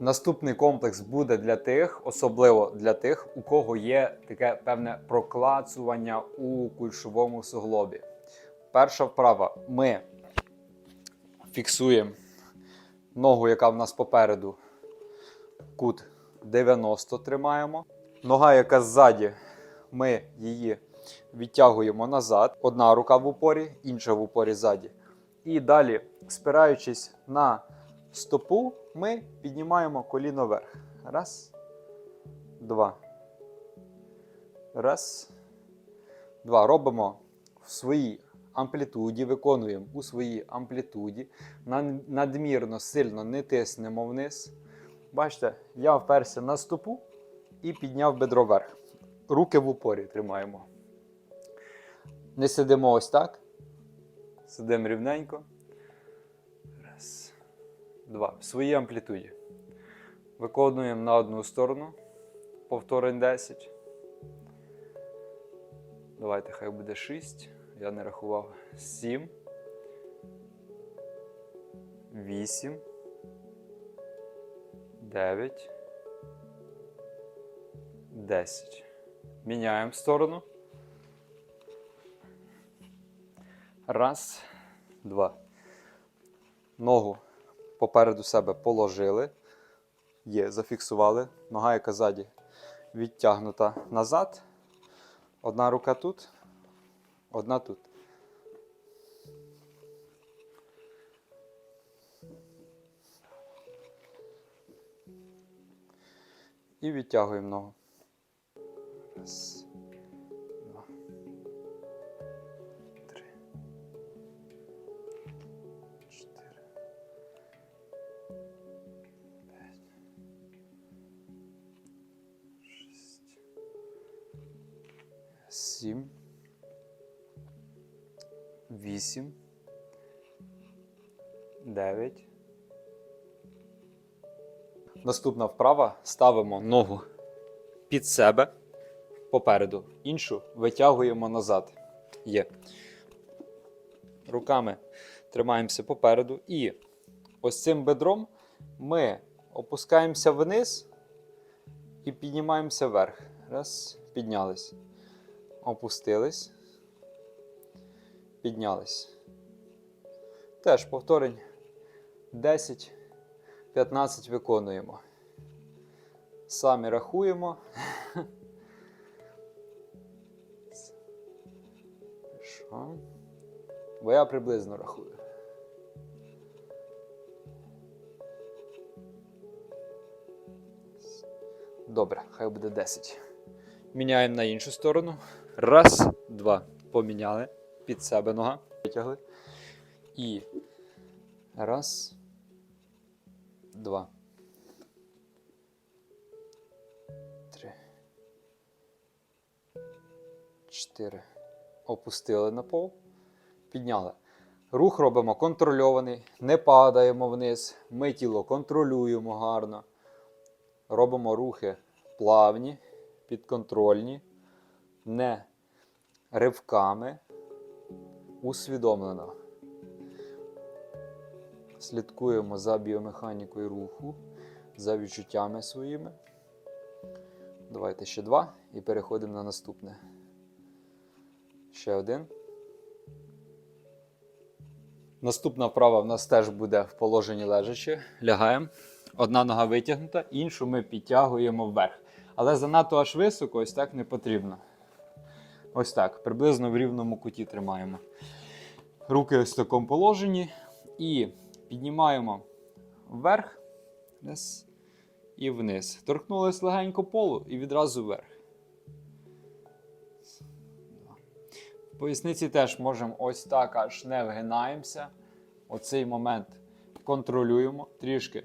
Наступний комплекс буде для тих, особливо для тих, у кого є таке певне проклацування у кульшовому суглобі. Перша вправа. Ми фіксуємо ногу, яка в нас попереду, кут 90 тримаємо. Нога, яка ззаді, ми її відтягуємо назад. Одна рука в упорі, інша в упорі ззаді. І далі, спираючись на стопу, ми піднімаємо коліно вверх. Раз, два. Раз. Два. Робимо в своїй амплітуді, виконуємо у своїй амплітуді. Надмірно сильно не тиснемо вниз. Бачите, я вперся на стопу і підняв бедро вверх. Руки в упорі тримаємо. Не сидимо ось так. Сидимо рівненько. Два. В своїй амплітуді. Виконуємо на одну сторону. Повторень 10. Давайте, хай буде 6. Я не рахував. 7. 8. 9. 10. Міняємо сторону. Раз, два. Ногу попереду себе положили. Є, зафіксували. Нога, яка ззаді відтягнута назад. Одна рука тут, одна тут. І відтягуємо ногу. Раз, сім, вісім, дев'ять. Наступна вправа ставимо ногу під себе попереду, іншу витягуємо назад. Є. Руками тримаємося попереду. І ось цим бедром ми опускаємося вниз і піднімаємося вверх. Раз, піднялись. Опустились. Піднялись. Теж повторень 10. 15 виконуємо. Самі рахуємо. Що? Бо я приблизно рахую. Добре, хай буде 10. Міняємо на іншу сторону. Раз, два. Поміняли. Під себе нога. Витягли. І раз два. Три. Чотири. Опустили на пол. Підняли. Рух робимо контрольований, не падаємо вниз. Ми тіло контролюємо гарно. Робимо рухи плавні, підконтрольні, не ривками, усвідомлено. Слідкуємо за біомеханікою руху, за відчуттями своїми. Давайте ще два і переходимо на наступне. Ще один. Наступна вправа в нас теж буде в положенні лежачи. Лягаємо. Одна нога витягнута, іншу ми підтягуємо вверх. Але занадто аж високо, ось так не потрібно. Ось так, приблизно в рівному куті тримаємо. Руки ось в такому положенні. І піднімаємо вверх раз, і вниз. Торкнулись легенько полу і відразу вверх. В поясниці теж можемо ось так аж не вгинаємося. Оцей момент контролюємо трішки.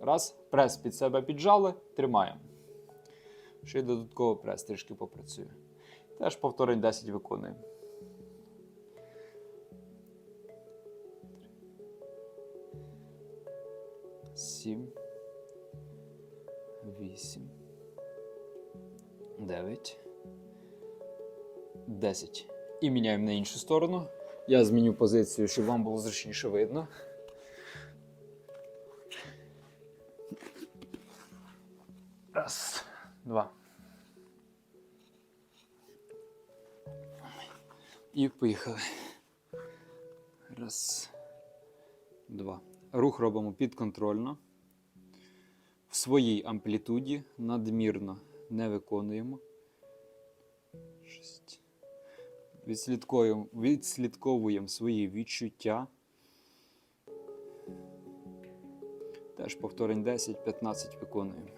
Раз, прес під себе піджали, тримаємо. Ще й додатково прес трішки попрацює. Теж повторень 10 виконуємо. Сім. Вісім. Дев'ять. Десять. І міняємо на іншу сторону. Я зміню позицію, щоб вам було зручніше видно. Раз, два. І поїхали. Раз, два. Рух робимо підконтрольно. В своїй амплітуді надмірно не виконуємо. Відслідковуємо, відслідковуємо свої відчуття. Теж повторень 10-15 виконуємо.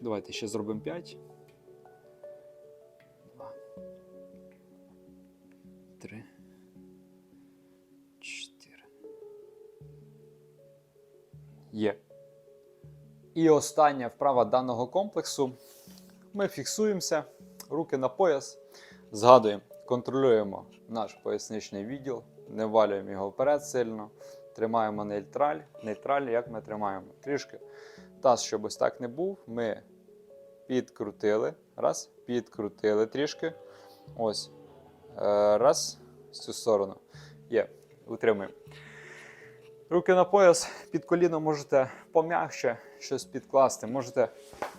Давайте ще зробимо 5. 3. 4. Є. І остання вправа даного комплексу. Ми фіксуємося, руки на пояс, згадуємо, контролюємо наш поясничний відділ, не валюємо його вперед сильно, тримаємо нейтраль. Нейтраль, як ми тримаємо? Трішки таз, щоб ось так не був, ми підкрутили. Раз, підкрутили трішки. Ось. Е, Раз, в цю сторону. Є, утримуємо. Руки на пояс, під коліно можете пом'якше щось підкласти. Можете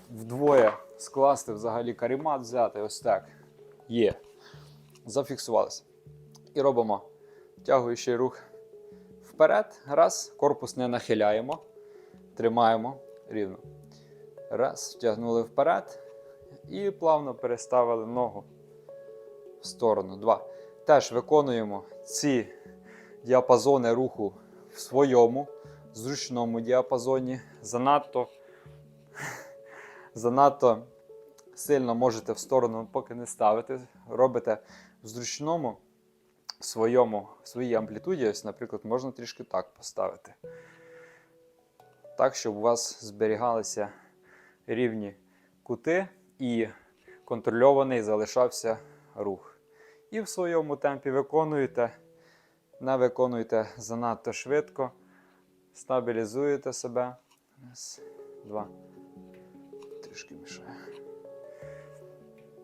вдвоє скласти, взагалі карімат взяти. Ось так. Є. Зафіксувалися. І робимо втягуючий рух вперед. Раз. Корпус не нахиляємо. Тримаємо рівно. Раз. Втягнули вперед. І плавно переставили ногу в сторону. Два. Теж виконуємо ці діапазони руху в своєму зручному діапазоні. Занадто, занадто сильно можете в сторону поки не ставити. Робите в зручному своєму, в своїй амплітуді. Ось, наприклад, можна трішки так поставити. Так, щоб у вас зберігалися рівні кути і контрольований залишався рух. І в своєму темпі виконуєте. Не виконуйте занадто швидко. Стабілізуєте себе. Раз, два. Трішки мішає.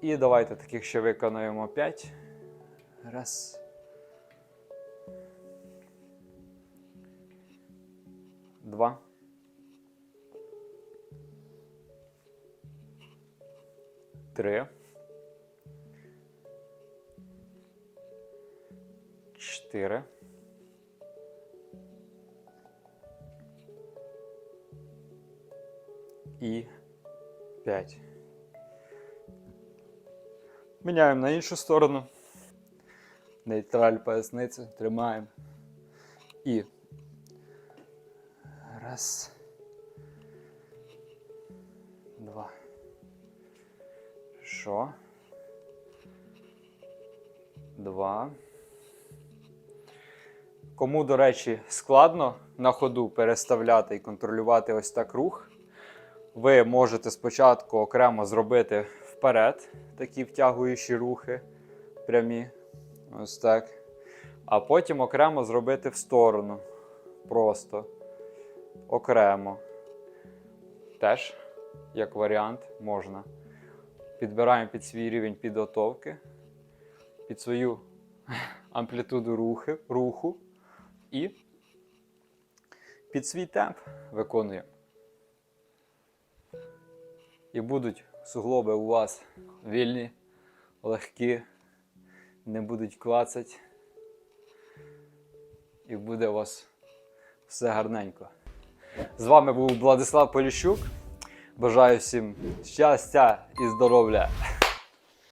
І давайте таких ще виконуємо 5. Раз. Два. Три. Чотири. І 5. Міняємо на іншу сторону. Нейтраль поясниці. Тримаємо. І. Раз. Два. Що? Два. Кому, до речі, складно на ходу переставляти і контролювати ось так рух, ви можете спочатку окремо зробити вперед такі втягуючі рухи прямі. Ось так. А потім окремо зробити в сторону. Просто окремо. Теж, як варіант, можна. Підбираємо під свій рівень підготовки, під свою амплітуду рухи, руху і під свій темп виконуємо. І будуть суглоби у вас вільні, легкі, не будуть клацати. І буде у вас все гарненько. З вами був Владислав Поліщук. Бажаю всім щастя і здоров'я!